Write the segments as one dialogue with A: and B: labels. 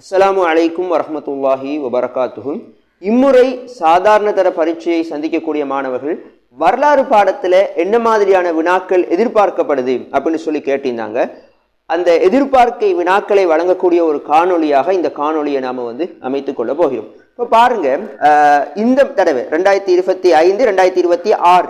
A: அஸ்லாம் அலைக்கும் வரமத்துல்லாஹி வபரகாத்துஹும் இம்முறை சாதாரண தர பரீட்சையை சந்திக்கக்கூடிய மாணவர்கள் வரலாறு பாடத்தில் என்ன மாதிரியான வினாக்கள் எதிர்பார்க்கப்படுது அப்படின்னு சொல்லி கேட்டிருந்தாங்க. அந்த எதிர்பார்க்கை வினாக்களை வழங்கக்கூடிய ஒரு காணொலியாக இந்த காணொலியை நாம் வந்து அமைத்து கொள்ள போகிறோம். இப்போ பாருங்க இந்த தடவை ரெண்டாயிரத்தி இருபத்தி ஐந்து ரெண்டாயிரத்தி இருபத்தி ஆறு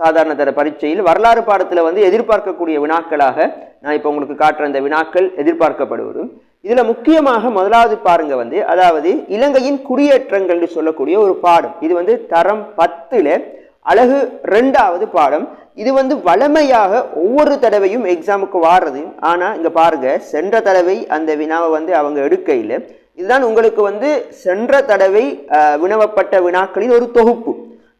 A: சாதாரண தர பரீட்சையில் வரலாறு பாடத்தில் வந்து எதிர்பார்க்கக்கூடிய வினாக்களாக நான் இப்போ உங்களுக்கு காட்டுற இந்த வினாக்கள் எதிர்பார்க்கப்படுவது. இதுல முக்கியமாக முதலாவது பாருங்க வந்து அதாவது இலங்கையின் குடியேற்றங்கள் சொல்லக்கூடிய ஒரு பாடம். இது வந்து தரம் பத்துல அழகு ரெண்டாவது பாடம். இது வந்து வளமையாக ஒவ்வொரு தடவையும் எக்ஸாமுக்கு வாடுறது ஆனா இங்க பாருங்க சென்ற தடவை அந்த வினாவை வந்து அவங்க எடுக்கையில் இதுதான் உங்களுக்கு வந்து சென்ற தடவை வினவப்பட்ட வினாக்களின் ஒரு தொகுப்பு.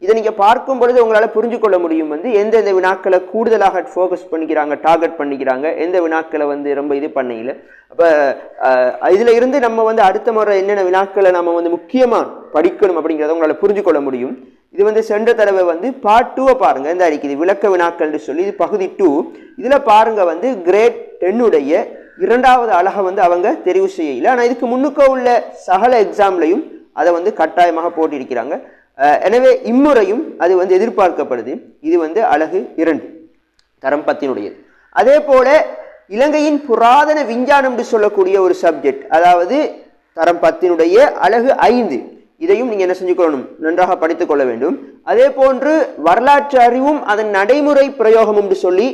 A: இதை நீங்கள் பார்க்கும் பொழுது உங்களால் புரிஞ்சு கொள்ள முடியும் வந்து எந்தெந்த வினாக்களை கூடுதலாக ஃபோக்கஸ் பண்ணிக்கிறாங்க டார்கெட் பண்ணிக்கிறாங்க எந்த வினாக்களை வந்து ரொம்ப இது பண்ணையில. அப்போ இதில் இருந்து நம்ம வந்து அடுத்த முறை என்னென்ன வினாக்களை நம்ம வந்து முக்கியமாக படிக்கணும் அப்படிங்கிறத உங்களால் புரிஞ்சு கொள்ள முடியும். இது வந்து சென்ற தடவை வந்து பார்ட் டூவை பாருங்க. இந்த இருக்குது விளக்க வினாக்கள்னு சொல்லி இது பகுதி டூ இதில் பாருங்கள் வந்து கிரேட் டென்னுடைய இரண்டாவது அழகை வந்து அவங்க தெரிவு செய்யல ஆனால் இதுக்கு முன்னுக்க உள்ள சகல எக்ஸாம்லையும் அதை வந்து கட்டாயமாக போட்டிருக்கிறாங்க. எனவே இம்முறையும் அது வந்து எதிர்பார்க்கப்படுது. இது வந்து அழகு இரண்டு தரம் பத்தினுடையது. அதே போல இலங்கையின் புராதன விஞ்ஞானம் என்று சொல்லக்கூடிய ஒரு சப்ஜெக்ட் அதாவது தரம் பத்தினுடைய அழகு ஐந்து. இதையும் நீங்கள் என்ன செஞ்சுக்கொள்ளணும்? நன்றாக படித்துக் கொள்ள வேண்டும். அதே போன்று வரலாற்று அறிவும் அதன் நடைமுறை பிரயோகம் என்று சொல்லி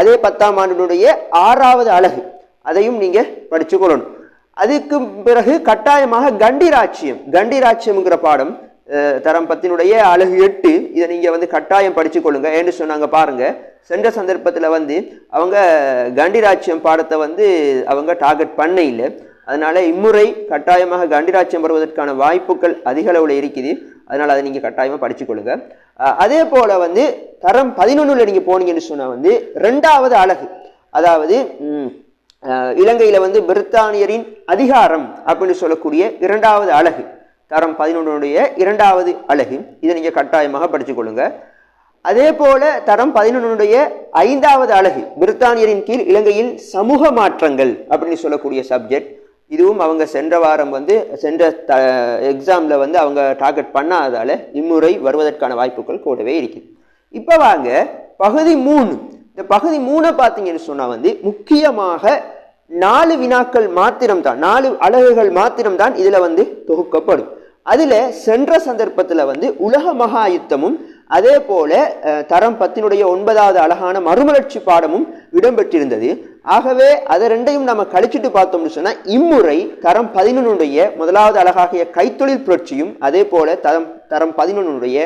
A: அதே பத்தாம் ஆண்டினுடைய ஆறாவது அழகு அதையும் நீங்கள் படித்துக்கொள்ளணும் அதுக்கு பிறகு கட்டாயமாக கண்டிராட்சியம் கண்டிராட்சியம்ங்கிற பாடம் தரம் பத்தினுடைய அழகு எட்டு இதை நீங்கள் வந்து கட்டாயம் படித்து கொள்ளுங்க. ஏன்னு சொன்னாங்க பாருங்க. சென்ற சந்தர்ப்பத்தில் வந்து அவங்க கண்டிராட்சியம் பாடத்தை வந்து அவங்க டார்கெட் பண்ண இல்லை அதனால் இம்முறை கட்டாயமாக கண்டிராட்சியம் வருவதற்கான வாய்ப்புகள் அதிக அளவில் இருக்குது. அதனால் அதை நீங்கள் கட்டாயமாக படிச்சு கொள்ளுங்கள் அதே போல் வந்து தரம் பதினொன்றில் நீங்கள் போனீங்கன்னு சொன்னால் வந்து ரெண்டாவது அழகு. அதாவது இலங்கையில் வந்து பிரித்தானியரின் அதிகாரம் அப்படின்னு சொல்லக்கூடிய இரண்டாவது அழகு. தரம் பதினொன்றுடைய இரண்டாவது அழகு இதை நீங்கள் கட்டாயமாக படித்துக்கொள்ளுங்க அதே போல தரம் பதினொன்றுடைய ஐந்தாவது அழகு பிரித்தானியரின் கீழ் இலங்கையில் சமூக மாற்றங்கள் அப்படின்னு சொல்லக்கூடிய சப்ஜெக்ட் இதுவும் அவங்க சென்ற வாரம் வந்து சென்ற த எக்ஸாமில் வந்து அவங்க டார்கெட் பண்ணாததால் இம்முறை வருவதற்கான வாய்ப்புகள் கூடவே இருக்குது. இப்போ வாங்க பகுதி மூணு. இந்த பகுதி மூணை பார்த்தீங்கன்னு சொன்னால் வந்து முக்கியமாக நாலு வினாக்கள் மாத்திரம்தான் நாலு அலகுகள் மாத்திரம்தான் இதில் வந்து தொகுக்கப்படும். அதில் சென்ற சந்தர்ப்பத்தில் வந்து உலக மகா யுத்தமும் அதே போல தரம் பத்தினுடைய ஒன்பதாவது அழகான மறுமலர்ச்சி பாடமும் இடம்பெற்றிருந்தது. ஆகவே அதை ரெண்டையும் நம்ம கழிச்சிட்டு பார்த்தோம்னு சொன்னால் இம்முறை தரம் பதினொன்னுடைய முதலாவது அழகாகிய கைத்தொழில் புரட்சியும் அதே போல தரம் தரம் பதினொன்னுடைய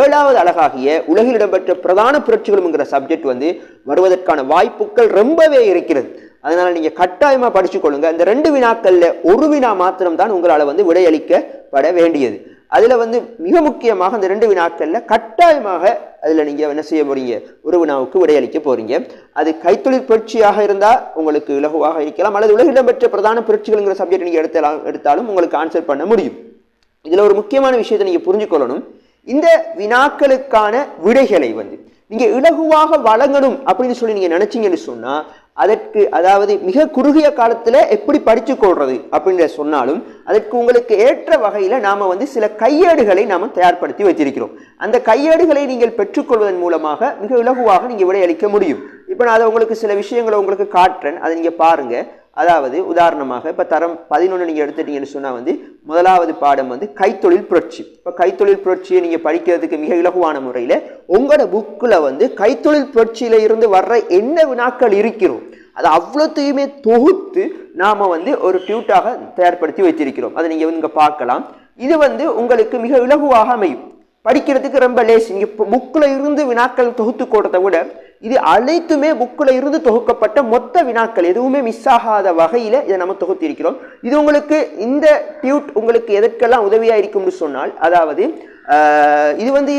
A: ஏழாவது அழகாகிய உலகில் இடம்பெற்ற பிரதான புரட்சிகளும்ங்கிற சப்ஜெக்ட் வந்து வருவதற்கான வாய்ப்புகள் ரொம்பவே இருக்கிறது. அதனால் நீங்கள் கட்டாயமாக படித்து கொள்ளுங்கள் இந்த ரெண்டு வினாக்களில் ஒரு வினா மாத்திரம்தான் உங்களால் வந்து விடையளிக்கப்பட வேண்டியது. அதில் வந்து மிக முக்கியமாக அந்த ரெண்டு வினாக்களில் கட்டாயமாக அதில் நீங்கள் என்ன செய்ய போகிறீங்க ஒரு வினாவுக்கு விடையளிக்க போகிறீங்க அது கைத்தொழில் புரட்சியாக இருந்தால் உங்களுக்கு இலகுவாக இருக்கலாம். அல்லது உலக இடம்பெற்ற பிரதான புரட்சிகள்ங்கிற சப்ஜெக்ட் நீங்கள் எடுத்தாலும் எடுத்தாலும் உங்களுக்கு ஆன்சர் பண்ண முடியும். இதில் ஒரு முக்கியமான விஷயத்தை நீங்கள் புரிஞ்சுக்கொள்ளணும் இந்த வினாக்களுக்கான விடைகளை வந்து நீங்கள் இலகுவாக வழங்கணும் அப்படின்னு சொல்லி நீங்கள் நினச்சிங்கன்னு சொன்னால் அதற்கு அதாவது மிக குறுகிய காலத்தில் எப்படி படித்து கொள்வது அப்படின்ற சொன்னாலும் அதற்கு உங்களுக்கு ஏற்ற வகையில் நாம் வந்து சில கையேடுகளை நாம் தயார்படுத்தி வச்சிருக்கிறோம். அந்த கையேடுகளை நீங்கள் பெற்றுக்கொள்வதன் மூலமாக மிக இலகுவாக நீங்கள் விடையளிக்க முடியும். இப்போ நான் அதை உங்களுக்கு சில விஷயங்களை உங்களுக்கு காட்டுறேன். அதை நீங்கள் பாருங்கள் அதாவது உதாரணமாக இப்போ தரம் பதினொன்று நீங்கள் எடுத்துட்டீங்கன்னு சொன்னால் வந்து முதலாவது பாடம் வந்து கைத்தொழில் புரட்சி. இப்போ கைத்தொழில் புரட்சியை நீங்கள் படிக்கிறதுக்கு மிக இலகுவான முறையில் உங்களோட புக்கில் வந்து கைத்தொழில் புரட்சியில் இருந்து வர்ற என்ன வினாக்கள் இருக்கிறோம் அது அவ்வளோத்தையுமே தொகுத்து நாம் வந்து ஒரு டியூட்டாக தயார்படுத்தி வச்சிருக்கிறோம் அதை நீங்கள் இங்கே பார்க்கலாம். இது வந்து உங்களுக்கு மிக இலகுவாக அமையும். படிக்கிறதுக்கு ரொம்ப லேஸ் நீங்க புக்கில் இருந்து வினாக்கள் தொகுத்து கொடுத்த விட இது அனைத்துமே புக்கில் இருந்து தொகுக்கப்பட்ட மொத்த வினாக்கள். எதுவுமே மிஸ் ஆகாத வகையில் இதை நம்ம தொகுத்திருக்கிறோம். இது உங்களுக்கு இந்த டியூட் உங்களுக்கு எதற்கெல்லாம் உதவியாக இருக்கும்னு சொன்னால் அதாவது இது வந்து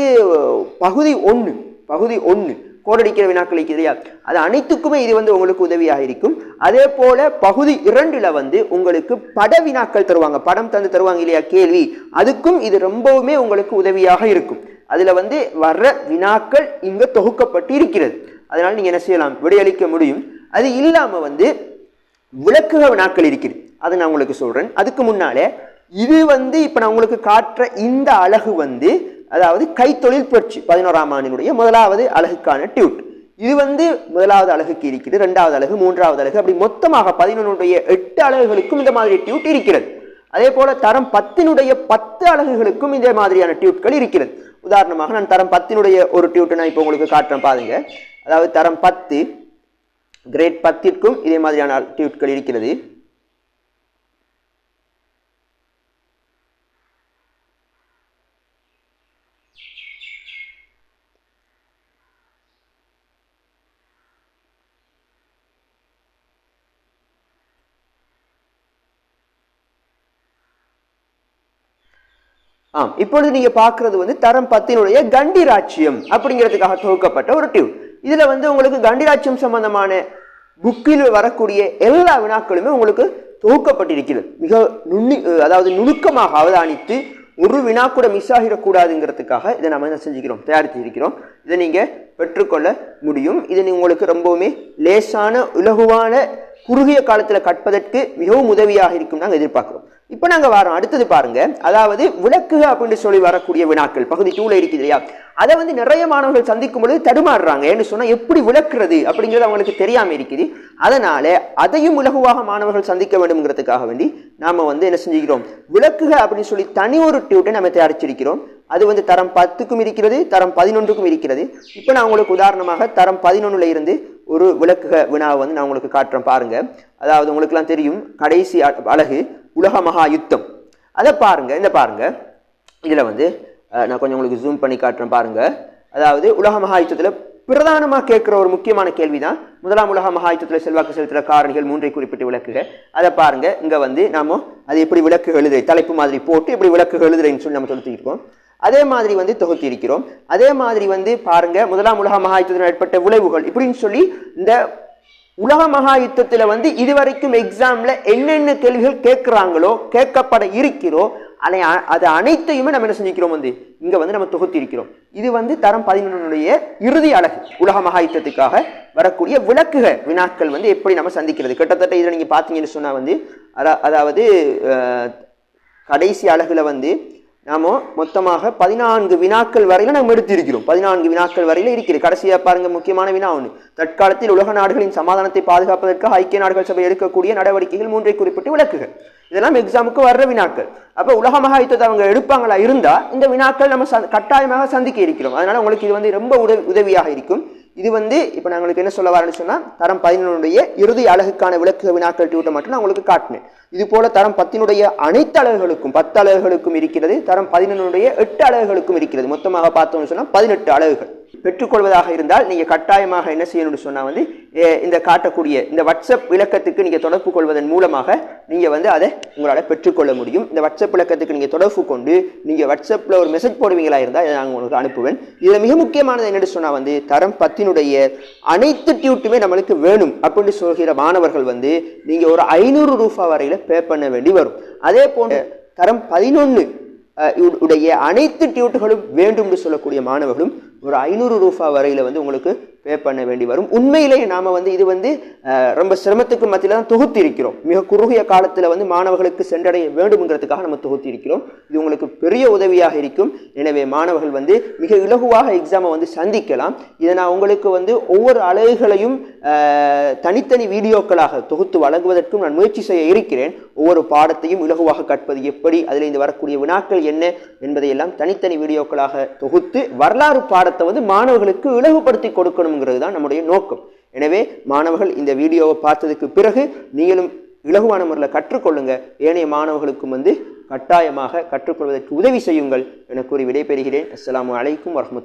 A: பகுதி ஒன்று பகுதி ஒன்று கோடடிக்கிற வினாக்கள் இருக்குது இல்லையா? அது அனைத்துக்குமே இது வந்து உங்களுக்கு உதவியாக இருக்கும் அதே போல பகுதி இரண்டுல வந்து உங்களுக்கு பட வினாக்கள் தருவாங்க. படம் தந்து தருவாங்க இல்லையா? கேள்வி. அதுக்கும் இது ரொம்பவுமே உங்களுக்கு உதவியாக இருக்கும். அதுல வந்து வர்ற வினாக்கள் இங்க தொகுக்கப்பட்டு இருக்கிறது. அதனால நீங்க என்ன செய்யலாம்? விடையளிக்க முடியும். அது இல்லாம வந்து விளக்குக வினாக்கள் இருக்குது. அதை நான் உங்களுக்கு சொல்றேன். அதுக்கு முன்னாலே இது வந்து இப்போ நான் உங்களுக்கு காட்டுற இந்த அழகு வந்து அதாவது கைத்தொழில் புரட்சி பதினோராம் ஆண்டினுடைய முதலாவது அழகுக்கான டியூட். இது வந்து முதலாவது அழகுக்கு இருக்கிறது ரெண்டாவது அழகு மூன்றாவது அழகு அப்படி மொத்தமாக பதினொன்னுடைய எட்டு அழகுகளுக்கும் இந்த மாதிரி டியூட் இருக்கிறது. அதே போல தரம் பத்தினுடைய பத்து அலகுகளுக்கும் இதே மாதிரியான டியூட்கள் இருக்கிறது. உதாரணமாக நான் தரம் பத்தினுடைய ஒரு டியூட்டை நான் இப்போ உங்களுக்கு காட்டுறேன் பாருங்க. அதாவது தரம் பத்து கிரேட் பத்திற்கும் இதே மாதிரியான டியூட்கள் இருக்கிறது. ஆம் இப்பொழுது நீங்க பாக்குறது வந்து தரம் பத்தினுடைய கண்டிராட்சியம் அப்படிங்கிறதுக்காக தொகுக்கப்பட்ட ஒரு டியூப் இதுல வந்து உங்களுக்கு கண்டி ராட்சியம் சம்பந்தமான புக்கில் வரக்கூடிய எல்லா வினாக்களுமே உங்களுக்கு தொகுக்கப்பட்டிருக்கிறது. மிக நுண்ணி அதாவது நுணுக்கமாக அவதானித்து ஒரு வினா கூட மிஸ் ஆகிடக்கூடாதுங்கிறதுக்காக இதை நம்ம என்ன செஞ்சுக்கிறோம் தயாரித்து இருக்கிறோம் இதை நீங்கள் பெற்றுக்கொள்ள முடியும். இது நீ உங்களுக்கு ரொம்பவுமே லேசான இலகுவான குறுகிய காலத்தில் கற்பதற்கு மிகவும் உதவியாக இருக்கும் நாங்கள் எதிர்பார்க்குறோம். இப்போ நாங்கள் வரோம். அடுத்தது பாருங்க. அதாவது விளக்குக அப்படின்னு சொல்லி வரக்கூடிய வினாக்கள். பகுதி டூல இருக்குது இல்லையா? அதை வந்து நிறைய மாணவர்கள் சந்திக்கும் பொழுது தடுமாறுறாங்க. ஏன்னு சொன்னா எப்படி விளக்குறது அப்படிங்கிறது அவங்களுக்கு தெரியாம இருக்குது. அதனால அதையும் இலகுவாக மாணவர்கள் சந்திக்க வேண்டும்ங்கிறதுக்காக வேண்டி நாம வந்து என்ன செஞ்சுக்கிறோம்? விளக்குக அப்படின்னு சொல்லி தனி ஒரு டியூட்டை நம்ம தயாரிச்சிருக்கிறோம். அது வந்து தரம் பத்துக்கும் இருக்கிறது தரம் பதினொன்றுக்கும் இருக்கிறது. இப்போ நான் உங்களுக்கு உதாரணமாக தரம் பதினொன்னுல இருந்து ஒரு விளக்குக வினாவை வந்து நான் உங்களுக்கு காட்டுறேன் பாருங்க. அதாவது உங்களுக்குலாம் தெரியும் கடைசி அழகு உலக மகா யுத்தம் அதை பாருங்க இந்த பாருங்க? இதுல வந்து நான் கொஞ்சம் உங்களுக்கு ஜூம் பண்ணி காட்டுறேன் பாருங்க. அதாவது உலக மகா யுத்தத்தில் பிரதானமா கேட்கிற ஒரு முக்கியமான கேள்விதான் முதலாம் உலக மகா செல்வாக்கு செலுத்துற காரணிகள் மூன்றை குறிப்பிட்டு விளக்குக. அதை பாருங்க இங்க வந்து நாம அது எப்படி விளக்கு எழுதுறை தலைப்பு மாதிரி போட்டு எப்படி விளக்கு எழுதுறேன்னு சொல்லி நம்ம தொடுத்திருக்கோம் அதே மாதிரி வந்து தொகுத்தி இருக்கிறோம். அதே மாதிரி வந்து பாருங்க முதலாம் உலக மகாயுத்தத்தில் ஏற்பட்ட விளைவுகள் இப்படின்னு சொல்லி இந்த உலக மகா யுத்தத்தில் வந்து இதுவரைக்கும் எக்ஸாமில் என்னென்ன கேள்விகள் கேட்குறாங்களோ கேட்கப்பட இருக்கிறோ அதை அது அனைத்தையுமே நம்ம என்ன செஞ்சுக்கிறோம் வந்து இங்கே வந்து நம்ம தொகுத்து இருக்கிறோம். இது வந்து தரம் பதினொன்னுடைய இறுதி அழகு உலக மகா யுத்தத்துக்காக வரக்கூடிய விளக்குக வினாக்கள் வந்து எப்படி நம்ம சந்திக்கிறது. கிட்டத்தட்ட இதில் நீங்கள் பார்த்தீங்கன்னு சொன்னால் வந்து அதா- அதாவது கடைசி அழகில் வந்து நாம மொத்தமாக பதினான்கு வினாக்கள் வரையில நம்ம எடுத்திருக்கிறோம். பதினான்கு வினாக்கள் வரையில இருக்கிறது கடைசியா பாருங்க முக்கியமான வினா ஒன்று தற்காலத்தில் உலக நாடுகளின் சமாதானத்தை பாதுகாப்பதற்காக ஐக்கிய நாடுகள் சபை எடுக்கக்கூடிய நடவடிக்கைகள் மூன்றை குறிப்பிட்டு விளக்குகள். இதெல்லாம் எக்ஸாமுக்கு வர்ற வினாக்கள். அப்போ உலக மகாயுத்தத்தை அவங்க எடுப்பாங்களா? இருந்தா இந்த வினாக்கள் நம்ம ச கட்டாயமாக சந்திக்க இருக்கிறோம். அதனால உங்களுக்கு இது வந்து ரொம்ப உதவி உதவியாக இருக்கும். இது வந்து இப்போ நான் உங்களுக்கு என்ன சொல்ல வரேன்னு சொன்னால் தரம் பதினொன்றுடைய இறுதி அழகுக்கான விளக்கு வினாக்கள் டியூட்டை மட்டும் நான் உங்களுக்கு காட்டினேன். இது போல தரம் பத்தினுடைய அனைத்து அலகுகளுக்கும் பத்து அலகுகளுக்கும் இருக்கிறது. தரம் பதினொன்னுடைய எட்டு அலகுகளுக்கும் இருக்கிறது. மொத்தமாக பார்த்தோம்னு சொன்னால் பதினெட்டு அலகுகள். பெற்றுக்கொள்வதாக இருந்தால் நீங்கள் கட்டாயமாக என்ன செய்யணும்னு சொன்னால் வந்து இந்த காட்டக்கூடிய இந்த வாட்ஸ்அப் விளக்கத்துக்கு நீங்கள் தொடர்பு கொள்வதன் மூலமாக நீங்கள் வந்து அதை உங்களால் பெற்றுக்கொள்ள முடியும். இந்த வாட்ஸ்அப் விளக்கத்துக்கு நீங்கள் தொடர்பு கொண்டு நீங்கள் வாட்ஸ்அப்ல ஒரு மெசேஜ் போடுவீங்களா இருந்தால் இதை நான் உங்களுக்கு அனுப்புவேன். இதில் மிக முக்கியமானது என்னென்னு சொன்னால் வந்து தரம் பத்தினுடைய அனைத்து டியூட்டுமே நம்மளுக்கு வேணும் அப்படின்னு சொல்கிற மாணவர்கள் வந்து நீங்கள் ஒரு ஐநூறு ரூபா வரையில் பே பண்ண வேண்டி வரும். அதே போன்ற தரம் பதினொன்னு உடைய அனைத்து டியூட்டுகளும் வேண்டும் என்று சொல்லக்கூடிய மாணவர்களும் ஒரு ஐநூறு ரூபா வரையில் வந்து உங்களுக்கு பே பண்ண வேண்டி வரும். உண்மையிலேயே நாம வந்து இது வந்து ரொம்ப சிரமத்துக்கு மத்தியில தான் தொகுத்து இருக்கிறோம் மிக குறுகிய காலத்தில் வந்து மாணவர்களுக்கு சென்றடைய வேண்டும்ங்கிறதுக்காக நம்ம தொகுத்து இருக்கிறோம் இது உங்களுக்கு பெரிய உதவியாக இருக்கும். எனவே மாணவர்கள் வந்து மிக இலகுவாக எக்ஸாமை வந்து சந்திக்கலாம். இதை நான் உங்களுக்கு வந்து ஒவ்வொரு அலகுகளையும் தனித்தனி வீடியோக்களாக தொகுத்து வழங்குவதற்கும் நான் முயற்சி செய்ய இருக்கிறேன். ஒவ்வொரு பாடத்தையும் இலகுவாக கற்பது எப்படி அதில் இருந்து வரக்கூடிய வினாக்கள் என்ன என்பதையெல்லாம் தனித்தனி வீடியோக்களாக தொகுத்து வரலாறு பாடத்தை வந்து மாணவர்களுக்கு இலகுபடுத்தி பண்ணணுங்கிறது தான் நம்முடைய நோக்கம். எனவே மாணவர்கள் இந்த வீடியோவை பார்த்ததுக்கு பிறகு நீங்களும் இலகுவான முறையில் கற்றுக்கொள்ளுங்க. ஏனைய மாணவர்களுக்கும் வந்து கட்டாயமாக கற்றுக்கொள்வதற்கு உதவி செய்யுங்கள் என கூறி விடைபெறுகிறேன். அஸ்லாம் அலைக்கும் வரமத்து